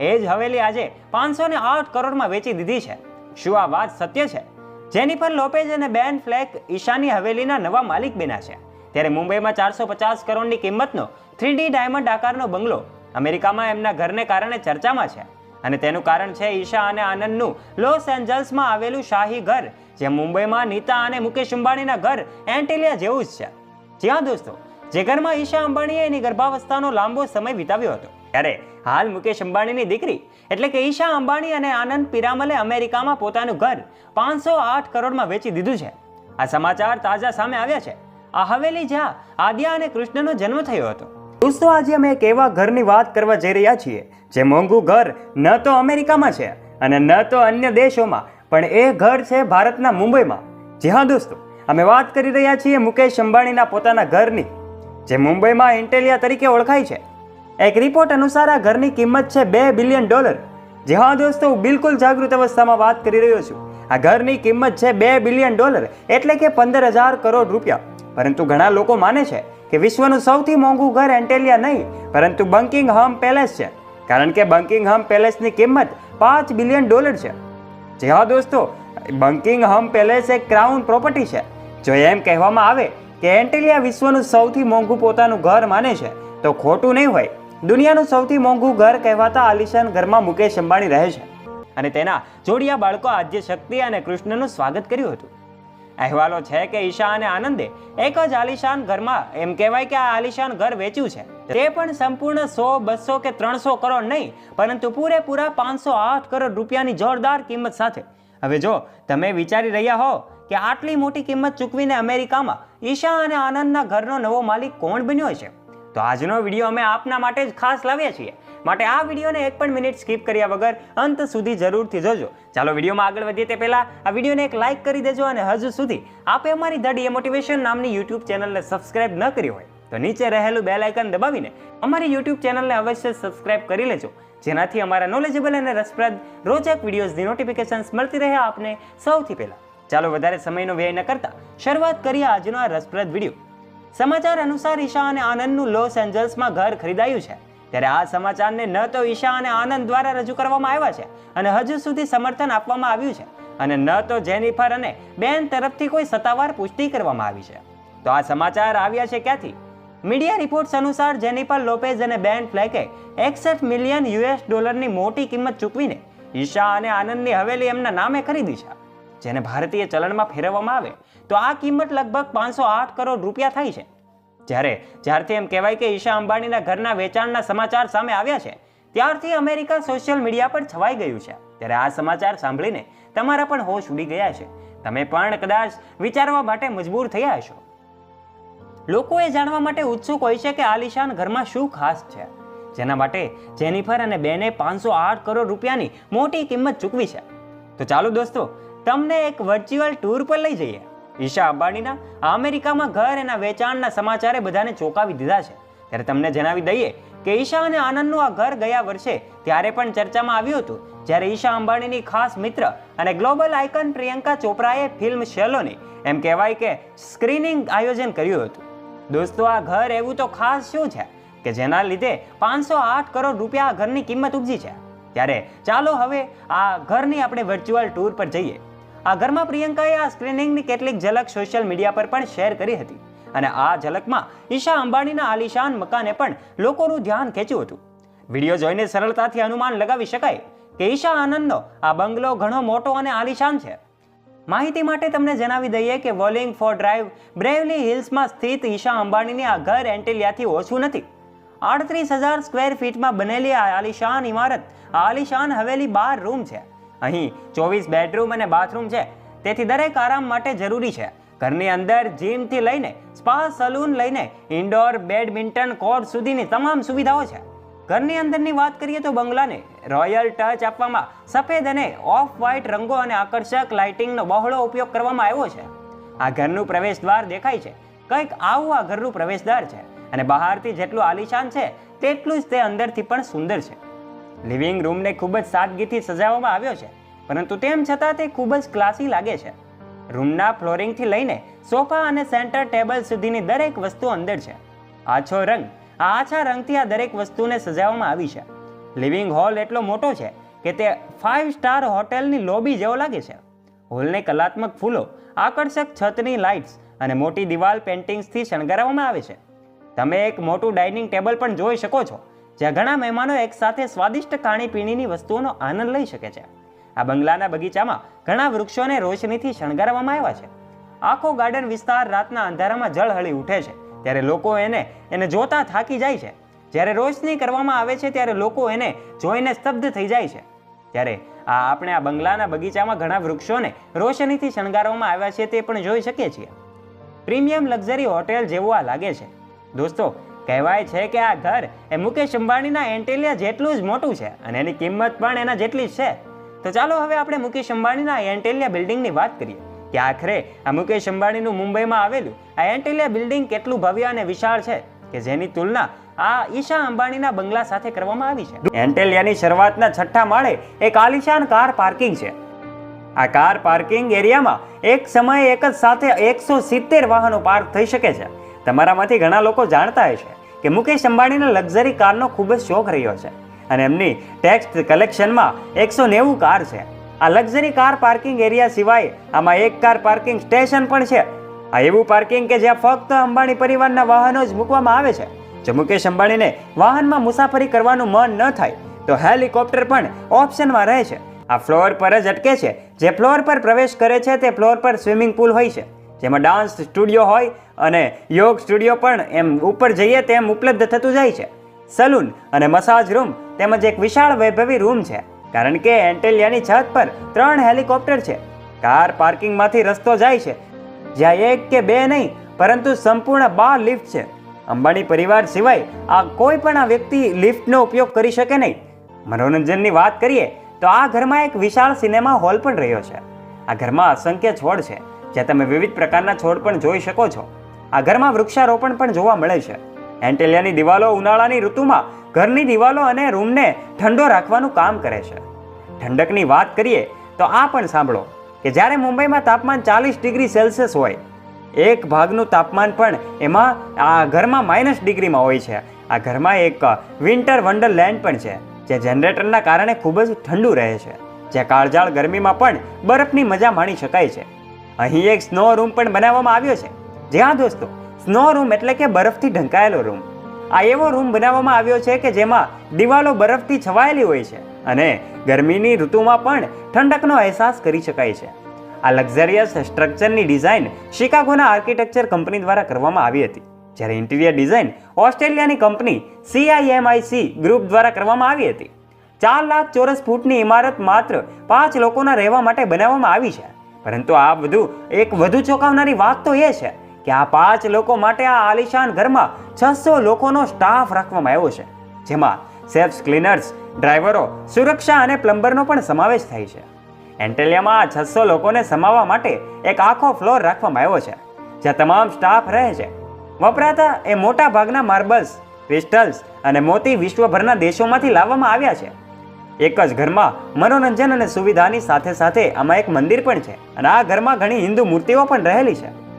એ જ હવેલી આજે પાંચસો ને આઠ કરોડમાં વેચી દીધી છે. શું આ વાત સત્ય છે? જેનિફર લોપેજ અને બેન ફ્લેક ઈશાની હવેલીના નવા માલિક બન્યા છે. ત્યારે મુંબઈમાં ચારસો પચાસ કરોડની કિંમતનો થ્રી ડી ડાયમંડ આકારનો બંગલો અમેરિકામાં એમના ઘરને કારણે ચર્ચામાં છે. અને તેનું કારણ છે ઈશા અને આનંદનું લોસ એન્જલ્સમાં આવેલું શાહી ઘર, જે મુંબઈમાં નીતા અને મુકેશ અંબાણીના ઘર એન્ટેલિયા જેવું જ છે. જ્યાં દોસ્તો, જે ઘરમાં ઈશા અંબાણીએ એની ગર્ભાવસ્થાનો લાંબો સમય વિતાવ્યો હતો. ત્યારે હાલ મુકેશ અંબાણીની દીકરી એટલે કે ઈશા અંબાણી અને આનંદ પિરામલે અમેરિકામાં પોતાનું ઘર પાંચસો આઠ કરોડમાં વેચી દીધું છે. આ સમાચાર તાજા સામે આવ્યા છે. આ હવેલી જ્યાં આદ્યા અને કૃષ્ણનો જન્મ થયો હતો. દોસ્તો, આજે અમે એક એવા ઘરની વાત કરવા જઈ રહ્યા છીએ, જે મોંઘું ઘર ન તો અમેરિકામાં છે અને ન તો અન્ય દેશોમાં, પણ એ ઘર છે ભારતના મુંબઈમાં. જી હા, દોસ્તો, અમે વાત કરી રહ્યા છીએ મુકેશ અંબાણીના પોતાના ઘરની, જે મુંબઈમાં ઇન્ટેલિયા તરીકે ઓળખાય છે. એક રિપોર્ટ અનુસાર આ ઘરની કિંમત છે બે બિલિયન ડોલર જી હા દોસ્તો, હું બિલકુલ જાગૃત અવસ્થામાં વાત કરી રહ્યો છું. આ ઘરની કિંમત છે બે બિલિયન ડોલર એટલે કે પંદર હજાર કરોડ રૂપિયા. પરંતુ ઘણા લોકો માને છે કે વિશ્વનું સૌથી મોંઘું ઘર એન્ટેલિયા નહીં, પરંતુ બંકિંગહામ પેલેસ છે. કારણ કે બંકિંગહામ પેલેસની કિંમત પાંચ બિલિયન ડોલર છે. જી હા દોસ્તો, બંકિંગહામ પેલેસ એક ક્રાઉન પ્રોપર્ટી છે. જો એમ કહેવામાં આવે કે એન્ટેલિયા વિશ્વનું સૌથી મોંઘું પોતાનું ઘર માને છે, તો ખોટું નહીં હોય. દુનિયાનું સૌથી મોંઘું ઘર કહેવાતા આલિશાન ઘરમાં મુકેશ અંબાણી રહે છે. અને તેના જોડિયા બાળકો આદ્ય શક્તિ અને કૃષ્ણનું સ્વાગત કર્યું હતું. અહેવાલો છે કે ઈશા અને આનંદે એક જ આલિશાન ઘરમાં, એમ કહેવાય કે આ આલિશાન ઘર વેચ્યું છે. તે પણ સંપૂર્ણ સો, બસો કે ત્રણસો કરોડ નહીં, પરંતુ પૂરેપૂરા પાંચસો આઠ કરોડ રૂપિયાની જોરદાર કિંમત સાથે. હવે જો તમે વિચારી રહ્યા હો કે આટલી મોટી કિંમત ચૂકવીને અમેરિકામાં ઈશા અને આનંદના ઘરનો નવો માલિક કોણ બન્યો છે તો આજનો વીડિયો અમે આપના માટે જ ખાસ લાવ્યા છીએ. માટે આ વિડીયોને એક પણ મિનિટ સ્કીપ કર્યા વગર અંત સુધી જરૂરથી જોજો. ચાલો વિડીયોમાં આગળ વધીએ તે પહેલાં આ વિડીયોને એક લાઇક કરી દેજો અને હજુ સુધી આપે અમારી ધ ડીએ મોટિવેશન નામની યુટ્યુબ ચેનલને સબસ્ક્રાઇબ ન કરી હોય તો નીચે રહેલું બેલ આઇકન દબાવીને અમારી યુટ્યુબ ચેનલને અવશ્ય સબસ્ક્રાઇબ કરી લેજો. જેનાથી અમારા નોલેજેબલ અને રસપ્રદ રોચક વિડીયોઝની નોટિફિકેશન્સ મળતી રહે આપને સૌથી પહેલાં. ચાલો વધારે સમયનો વ્યય ન કરતા શરૂઆત કરીએ આજનો આ રસપ્રદ વીડિયો. સમાચાર અનુસાર ઈશા અને આનંદનું લોસ એન્જલ્સમાં ઘર ખરીદાયું છે. ત્યારે આ સમાચારને ન તો ઈશા અને આનંદ દ્વારા રજૂ કરવામાં આવ્યા છે અને હજુ સુધી સમર્થન આપવામાં આવ્યું છે. અને ન તો જેનિફર અને બેન તરફથી કોઈ સત્તાવાર પુષ્ટિ કરવામાં આવી છે. તો આ સમાચાર આવ્યા છે ક્યાંથી? મીડિયા રિપોર્ટ્સ અનુસાર જેનિફર લોપેઝ અને બેન ફ્લેકે એકસઠ મિલિયન યુએસ ડોલરની મોટી કિંમત ચૂકવીને ઈશા અને આનંદની હવેલી એમના નામે ખરીદી છે. જેને ભારતીય ચલણમાં ફેરવવામાં આવે, તો આ કિંમત લગભગ પાંચસો આઠ કરોડ રૂપિયા થાય છે. જ્યારે જ્યારથી એમ કહેવાય કે ઈશા અંબાણીના ઘરના વેચાણના સમાચાર સામે આવ્યા છે, ત્યારથી અમેરિકા સોશિયલ મીડિયા પર છવાઈ ગયું છે. ત્યારે આ સમાચાર સાંભળીને તમારા પણ હોશ ઉડી ગયા છે. તમે પણ કદાચ વિચારવા માટે મજબૂર થયા હશો. લોકો એ જાણવા માટે ઉત્સુક હોય છે કે આલિશાન ઘરમાં શું ખાસ છે. જેના માટે જેનિફર અને બેને પાંચસો આઠ કરોડ રૂપિયાની મોટી કિંમત ચૂકવી છે. તો ચાલો દોસ્તો તમને એક વર્ચ્યુઅલ ટૂર પર લઈ જઈએ. ઈશા અંબાણીના અમેરિકામાં ઘર એના વેચાણના સમાચારે બધાને ચોંકાવી દીધા છે. ત્યારે તમને જણાવી દઈએ કે ઈશા અને આનંદનું આ ઘર ગયા વર્ષે ત્યારે પણ ચર્ચામાં આવ્યું હતું, જ્યારે ઈશા અંબાણીની ખાસ મિત્ર અને ગ્લોબલ આઇકન પ્રિયંકા ચોપરાએ ફિલ્મ શેલોની એમ કહેવાય કે સ્ક્રીનિંગ આયોજન કર્યું હતું. દોસ્તો, આ ઘર એવું તો ખાસ શું છે કે જેના લીધે પાંચસો આઠ કરોડ રૂપિયા આ ઘરની કિંમત ઉપજી છે? ત્યારે ચાલો હવે આ ઘરની આપણે વર્ચ્યુઅલ ટૂર પર જઈએ. આ ઘરમાં પ્રિયંકાએ આ સ્ક્રીનિંગની કેટલીક ઝલક સોશિયલ મીડિયા પર પણ શેર કરી હતી. અને આ ઝલકમાં ઈશા અંબાણીના આલિશાન મકાને પણ લોકોનું ધ્યાન ખેંચ્યું હતું. વીડિયો જોઈને સરળતાથી અનુમાન લગાવી શકાય કે ઈશા આનંદનો આ બંગલો ઘણો મોટો અને આલિશાન છે. માહિતી માટે તમને જણાવી દઈએ કે વોલિંગ ફોર ડ્રાઈવ બ્રેવલી હિલ્સમાં સ્થિત ઈશા અંબાણીની આ ઘર એન્ટેલિયાથી ઓછું નથી. આડત્રીસ હજાર સ્ક્વેર ફીટમાં બનેલી આ આલિશાન ઇમારત આ આલિશાન હવેલી બાર રૂમ છે. અહીં ચોવીસ બેડરૂમ અને બાથરૂમ છે. તેથી દરેક આરામ માટે જરૂરી છે. ઘરની અંદર જીમથી લઈને સ્પા સલૂન લઈને ઇન્ડોર, બેડમિન્ટન, કોર્ટ સુધીની તમામ સુવિધાઓ છે. ઘરની અંદરની વાત કરીએ તો બંગલાને રોયલ ટચ આપવામાં સફેદ અને ઓફ વ્હાઇટ રંગો અને આકર્ષક લાઇટિંગનો બહોળો ઉપયોગ કરવામાં આવ્યો છે. આ ઘરનું પ્રવેશ દ્વાર દેખાય છે. કંઈક આવું આ ઘરનું પ્રવેશ દ્વાર છે. અને બહારથી જેટલું આલિશાન છે, તેટલું જ તે અંદરથી પણ સુંદર છે. લિવિંગ રૂમને ખૂબ જ સાદગીથી સજાવવામાં આવ્યો છે. પરંતુ તેમ છતાં તે ખૂબ જ ક્લાસી લાગે છે. રૂમના ફ્લોરિંગથી લઈને સોફા અને સેન્ટર ટેબલ સુધીની દરેક વસ્તુ અંદર છે. આછો રંગ, આ આછા રંગથી આ દરેક વસ્તુને સજાવવામાં આવી છે. લિવિંગ હોલ એટલો મોટો છે કે તે ફાઇવ સ્ટાર હોટેલની લોબી જેવો લાગે છે. હોલને કલાત્મક ફૂલો, આકર્ષક છતની લાઇટ્સ અને મોટી દિવાલ પેઇન્ટિંગ્સથી શણગારવામાં આવે છે. તમે એક મોટું ડાઇનિંગ ટેબલ પણ જોઈ શકો છો. જ્યાં ઘણા મહેમાનો એકસાથે સ્વાદિષ્ટ ખાણીપીણીની વસ્તુઓનો આનંદ લઈ શકે છે. આ બંગલાના બગીચામાં ઘણા વૃક્ષોને રોશનીથી શણગારવામાં આવ્યા છે. આખો ગાર્ડન વિસ્તાર રાતના અંધારામાં ઝળહળી ઉઠે છે, ત્યારે લોકો એને એને જોતા થાકી જાય છે. જ્યારે રોશની કરવામાં આવે છે, ત્યારે લોકો એને જોઈને સ્તબ્ધ થઈ જાય છે. ત્યારે આ આપણે આ બંગલાના બગીચામાં ઘણા વૃક્ષોને રોશનીથી શણગારવામાં આવ્યા છે તે પણ જોઈ શકીએ છીએ. પ્રીમિયમ લક્ઝરી હોટેલ જેવું આ લાગે છે. દોસ્તો કહેવાય છે કે આ ઘર એ મુકેશ અંબાણીના એન્ટેલિયા જેટલું જ મોટું છે અને એની કિંમત પણ એના જેટલી જ છે. તો ચાલો હવે આપણે મુકેશ અંબાણીના એન્ટેલિયા બિલ્ડિંગની વાત કરીએ કે આખરે આ મુકેશ અંબાણીનું મુંબઈમાં આવેલું આ એન્ટેલિયા બિલ્ડિંગ કેટલું ભવ્ય અને વિશાળ છે કે જેની તુલના આ ઈશા અંબાણીના બંગલા સાથે કરવામાં આવી છે. એન્ટેલિયાની શરૂઆતના છઠ્ઠા માળે એક આલિશાન કાર પાર્કિંગ છે. આ કાર પાર્કિંગ એરિયામાં એક સમયે એક જ સાથે એકસો સિત્તેર વાહનો પાર્ક થઈ શકે છે. તમારામાંથી ઘણા લોકો જાણતા હશે કે મુકેશ અંબાણીના લક્ઝરી કારનો ખૂબ જ શોખ રહ્યો છે અને એમની ટેક્સ કલેક્શનમાં એકસો નેવું કાર છે. આ લક્ઝરી કાર પાર્કિંગ એરિયા સિવાય આમાં એક કાર પાર્કિંગ સ્ટેશન પણ છે. આ એવું પાર્કિંગ કે જ્યાં ફક્ત અંબાણી પરિવારના વાહનો જ મૂકવામાં આવે છે. જો મુકેશ અંબાણીને વાહનમાં મુસાફરી કરવાનું મન ન થાય, તો હેલિકોપ્ટર પણ ઓપ્શનમાં રહે છે. આ ફ્લોર પર જ અટકે છે. જે ફ્લોર પર પ્રવેશ કરે છે, તે ફ્લોર પર સ્વિમિંગ પુલ હોય છે. જેમાં ડાન્સ સ્ટુડિયો હોય અને યોગ સ્ટુડિયો પણ એમ ઉપર જઈએ તેમ ઉપલબ્ધ થતું જાય છે. સલૂન અને મસાજ રૂમ તેમજ એક વિશાળ વૈભવી રૂમ છે, કારણ કે એન્ટેલિયાની છત પર ત્રણ હેલિકોપ્ટર છે. કાર પાર્કિંગમાંથી રસ્તો જાય છે. જ્યાં એક કે બે નહીં, પરંતુ સંપૂર્ણ બાર લિફ્ટ છે. અંબાણી પરિવાર સિવાય આ કોઈ પણ આ વ્યક્તિ લિફ્ટનો ઉપયોગ કરી શકે નહીં. મનોરંજનની વાત કરીએ, તો આ ઘરમાં એક વિશાળ સિનેમા હોલ પણ રહ્યો છે. આ ઘરમાં અસંખ્ય છોડ છે. જ્યાં તમે વિવિધ પ્રકારના છોડ પણ જોઈ શકો છો. આ ઘરમાં વૃક્ષારોપણ પણ જોવા મળે છે. એન્ટેલિયાની દિવાલો ઉનાળાની ઋતુમાં ઘરની દિવાલો અને રૂમને ઠંડો રાખવાનું કામ કરે છે. ઠંડકની વાત કરીએ તો આ પણ સાંભળો કે જ્યારે મુંબઈમાં તાપમાન ચાલીસ ડિગ્રી સેલ્સિયસ હોય, એક ભાગનું તાપમાન પણ એમાં આ ઘરમાં માઇનસ ડિગ્રીમાં હોય છે. આ ઘરમાં એક વિન્ટર વન્ડરલેન્ડ પણ છે, જે જનરેટરના કારણે ખૂબ જ ઠંડુ રહે છે. જે કાળજાળ ગરમીમાં પણ બરફની મજા માણી શકાય છે. અહીં એક સ્નો રૂમ પણ બનાવવામાં આવ્યો છે. જ્યાં દોસ્તો સ્નો રૂમ એટલે કે બરફથી ઢંકાયેલો રૂમ આ એવો રૂમ બનાવવામાં આવ્યો છે કે જેમાં દિવાલો બરફથી છવાયેલી હોય છે અને ગરમીની ઋતુમાં પણ ઠંડકનો અહેસાસ કરી શકાય છે. આ લક્ઝરિયસ સ્ટ્રક્ચરની ડિઝાઇન શિકાગોના આર્કિટેક્ચર કંપની દ્વારા કરવામાં આવી હતી. જ્યારે ઇન્ટિરિયર ડિઝાઇન ઓસ્ટ્રેલિયાની કંપની સીઆઈએમઆઈસી ગ્રુપ દ્વારા કરવામાં આવી હતી. ચાર લાખ ચોરસ ફૂટની ઇમારત માત્ર પાંચ લોકોના રહેવા માટે બનાવવામાં આવી છે. પરંતુ આ બધું એક વધુ ચોંકાવનારી વાત તો એ છે કે આ પાંચ લોકો માટે આ આલિશાન ઘરમાં છસો લોકોનો સ્ટાફ રાખવામાં આવ્યો છે, જેમાં સેફ્સ ક્લીનર્સ, ડ્રાઈવરો, સુરક્ષા અને પ્લમ્બરનો પણ સમાવેશ થાય છે. એન્ટેલિયામાં આ છસો લોકોને સમાવવા માટે એક આખો ફ્લોર રાખવામાં આવ્યો છે, જ્યાં તમામ સ્ટાફ રહે છે. વપરાતા એ મોટા ભાગના માર્બલ્સ, ક્રિસ્ટલ્સ અને મોતી વિશ્વભરના દેશોમાંથી લાવવામાં આવ્યા છે. એક જ ઘરમાં મનોરંજન અને સુવિધાની સાથે સાથે આમાં એક મંદિર પણ છે. અને આ ઘરમાં ઘણી હિન્દુ મૂર્તિઓ પણ રહેલી છે.